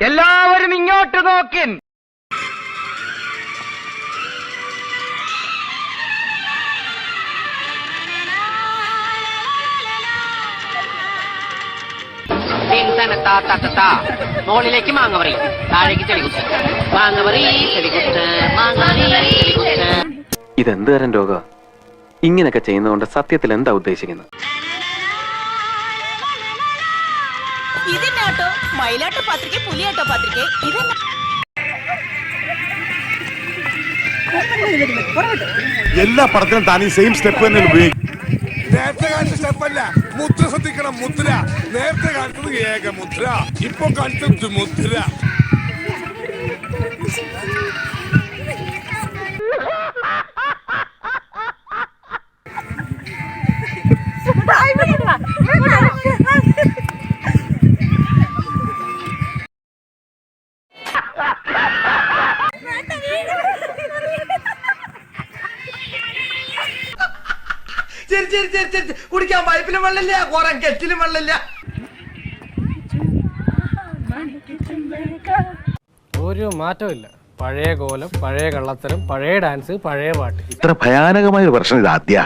എല്ലാവരും ഇങ്ങോട്ട് നോക്കിൻ. മോളിലേക്ക് താ താ താ താ. മുകളിലേക്ക് മാങ്ങവറി താഴേക്ക് ചെടികുത്ത് ചെടികുത്ത് മാങ്ങവറി ചെടികുത്ത് ഇതെന്ത് തരം രോഗ? ഇങ്ങനെയൊക്കെ ചെയ്യുന്നതുകൊണ്ട് സത്യത്തിൽ എന്താ ഉദ്ദേശിക്കുന്നത്? ഇതെന്നാട്ടോ മയിലാട്ട പത്രിക പുലിയാട്ട പത്രിക ഇതെന്നാ? എല്ലാ പടത്തിനും താൻ ഈ സെയിം സ്റ്റെപ്പ് തന്നെ ഉപയോഗിക്കും നേരത്തെ കാണിച്ച സ്റ്റെപ്പല്ല മുദ്ര ശ്രദ്ധിക്കണം മുദ്ര. നേരത്തെ കാണിച്ചത് ഏക മുദ്ര ഇപ്പൊ കാണിച്ചത് മുദ്ര ശരി ചിരി ചിരി ചിരി കുടിക്കാൻ പൈപ്പിലും വെള്ളമില്ല കുറെ കെറ്റിലും വെള്ളമില്ല. ഒരു മാറ്റമില്ല പഴയ കോലം പഴയ കള്ളത്തരം പഴയ ഡാൻസ് പഴയ പാട്ട്. ഇത്ര ഭയാനകമായ ഒരു പ്രശ്നം ഇത് ആദ്യ